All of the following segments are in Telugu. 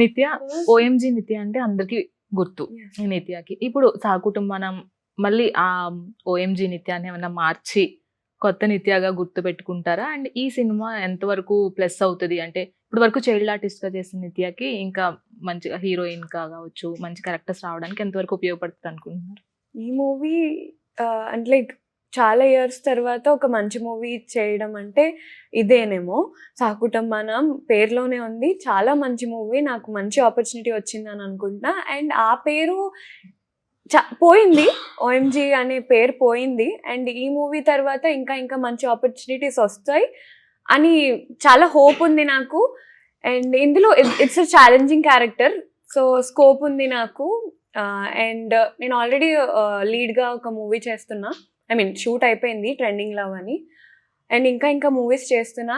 నిత్య ఓఎంజీ నిత్య అంటే అందరికి గుర్తు నిత్యకి. ఇప్పుడు సహకుటుంబనం మళ్ళీ ఆ ఓఎంజీ నిత్యాన్ని ఏమైనా మార్చి కొత్త నిత్యగా గుర్తు పెట్టుకుంటారా? అండ్ ఈ సినిమా ఎంతవరకు ప్లస్ అవుతుంది? అంటే ఇప్పుడు వరకు చైల్డ్ ఆర్టిస్ట్గా చేసిన నిత్యకి ఇంకా మంచిగా హీరోయిన్ కావచ్చు మంచి క్యారెక్టర్స్ రావడానికి ఎంతవరకు ఉపయోగపడుతుంది అనుకుంటున్నారు? ఈ మూవీ అంటే లైక్ చాలా ఇయర్స్ తర్వాత ఒక మంచి మూవీ చేయడం అంటే ఇదేనేమో. సాకుటంబనం పేరులోనే ఉంది. చాలా మంచి మూవీ నాకు మంచి ఆపర్చునిటీ వచ్చింది అని అనుకుంటున్నా. అండ్ ఆ పేరు చ- పోయింది. ఓఎంజీ అనే పేరు పోయింది. అండ్ ఈ మూవీ తర్వాత ఇంకా ఇంకా మంచి ఆపర్చునిటీస్ వస్తాయి అని చాలా హోప్ ఉంది నాకు. అండ్ ఇందులో it's a challenging character so scope ఉంది నాకు. అండ్ నేను ఆల్రెడీ లీడ్గా ఒక మూవీ చేస్తున్నా. ఐ మీన్ షూట్ అయిపోయింది ట్రెండింగ్ లవ్ అని. అండ్ ఇంకా ఇంకా మూవీస్ చేస్తున్నా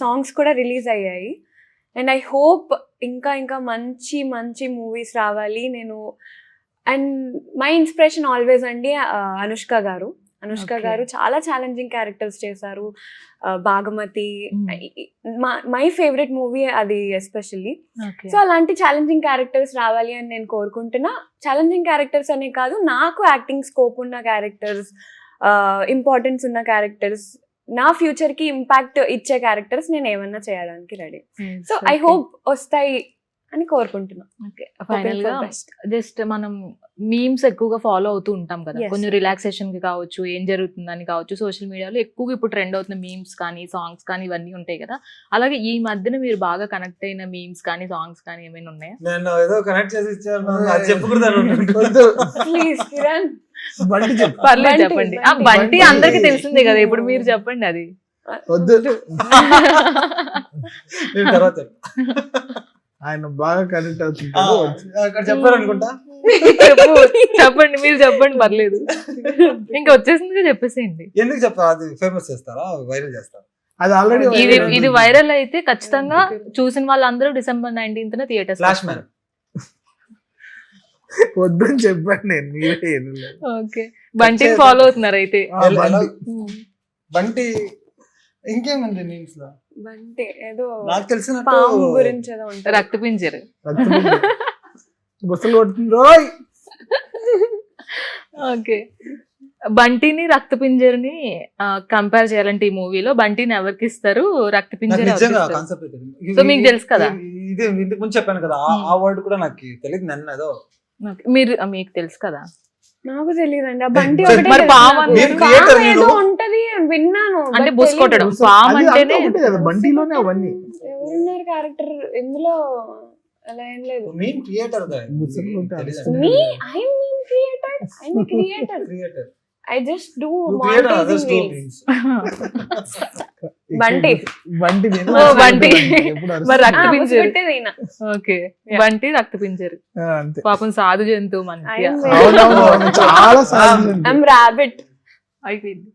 సాంగ్స్ కూడా రిలీజ్ అయ్యాయి. అండ్ ఐ హోప్ ఇంకా ఇంకా మంచి మంచి మూవీస్ రావాలి. నేను అండ్ మై ఇన్స్పిరేషన్ ఆల్వేస్ అండి అనుష్క గారు. అనుష్క. గారు చాలా ఛాలెంజింగ్ క్యారెక్టర్స్ చేశారు. భాగమతి. మై ఫేవరెట్ మూవీ అది ఎస్పెషల్లీ సో అలాంటి ఛాలెంజింగ్ క్యారెక్టర్స్ రావాలి అని నేను కోరుకుంటున్నా. ఛాలెంజింగ్ క్యారెక్టర్స్ అనే కాదు నాకు యాక్టింగ్ స్కోప్ ఉన్న క్యారెక్టర్స్ ఇంపార్టెన్స్ ఉన్న క్యారెక్టర్స్ నా ఫ్యూచర్కి ఇంపాక్ట్ ఇచ్చే క్యారెక్టర్స్ నేను ఏమన్నా చేయడానికి రెడీ సో ఐ హోప్ వస్తాయి అని కోరుకుంటున్నా. ఫైనల్గా జస్ట్ మనం మీమ్స్ ఎక్కువగా ఫాలో అవుతూ ఉంటాం కదా. కొంచెం రిలాక్సేషన్కి కావచ్చు ఏం జరుగుతుందని కావచ్చు సోషల్ మీడియాలో ఎక్కువగా ఇప్పుడు ట్రెండ్ అవుతున్న మీమ్స్ కానీ సాంగ్స్ కానీ ఇవన్నీ ఉంటాయి కదా. అలాగే ఈ మధ్యన మీరు బాగా కనెక్ట్ అయిన మీమ్స్ కానీ సాంగ్స్ కానీ ఏమైనా ఉన్నాయా? నేను ఏదో కనెక్ట్ చేసి ఇచ్చాను అది చెప్పకూడదు వద్దు. ప్లీజ్ కిరణ్ బండి చెప్పు. పర్లేదు చెప్పండి. ఆ బంటి. అందరికి. తెలిసిందే కదా. ఇప్పుడు మీరు చెప్పండి అది. వద్దు. తర్వాత. ఆయన బాగా కనెక్ట్ ఆ, అవుతుంటాడు వద్దు. అక్కడ చెప్పారనుకుంటా? చెప్పు చెప్పండి మీరు చెప్పండి పర్లేదు. ఇంకా వచ్చేసిందిగా చెప్పేసేయండి. ఎందుకు చెప్తా అది ఫేమస్ చేస్తారా? వైరల్ చేస్తారా? అది ఆల్రెడీ ఇది ఇది వైరల్ అయితే ఖచ్చితంగా చూసిన వాళ్ళందరూ December nineteenth theatres flash man వద్దని చెప్పాను నేను మీరే. ఓకే బంటిని ఫాలో అవుతున్నారు అయితే. బంటి ఇంకేముంది మీమ్స్లో బంటే ఏదో నాకు తెలిసినట్టు పాము గురించి ఏదో ఉంటుంది. రక్త పింజర్. రక్తపిండి. బుసలు కొడుతుంది. రోయ్! ఓకే. బంటిని రక్త పింజర్ని కంపేర్ చేయాలంటే ఈ మూవీలో బంటిని ఎవరికి ఇస్తారు? రక్త నాకు పింజర్ నిజంగా కాన్సెప్ట్ సో మీకు తెలుసు కదా? ఇది ఇంతకు ముందు చెప్పాను కదా ఆ- ఆ వర్డ్ కూడా నాకు తెలియదు నన్ను ఏదో. మీరు మీకు తెలుసు కదా? నాకు తెలియదండి. ఆ బంటి మరి ఒకటే విన్నాను అంటే బుస్. కొట్టడం పాము అంటేనే బండిలోనే అవన్నీ. ఎవరున్నారు క్యారెక్టర్ ఇందులో అలా ఏం లేదు. మీమ్ క్రియేటర్ ముసలి ఉంటే అరుస్తుంది. Me I mean creator I me creator creator I just do creator others too montaging memes Bunty. మరి. రక్త పింజర్. ఓకే. బంటి రక్త పాపం సాధు జంతువు. చాలా ఐమ్ రాబిట్ అయిపోయింది.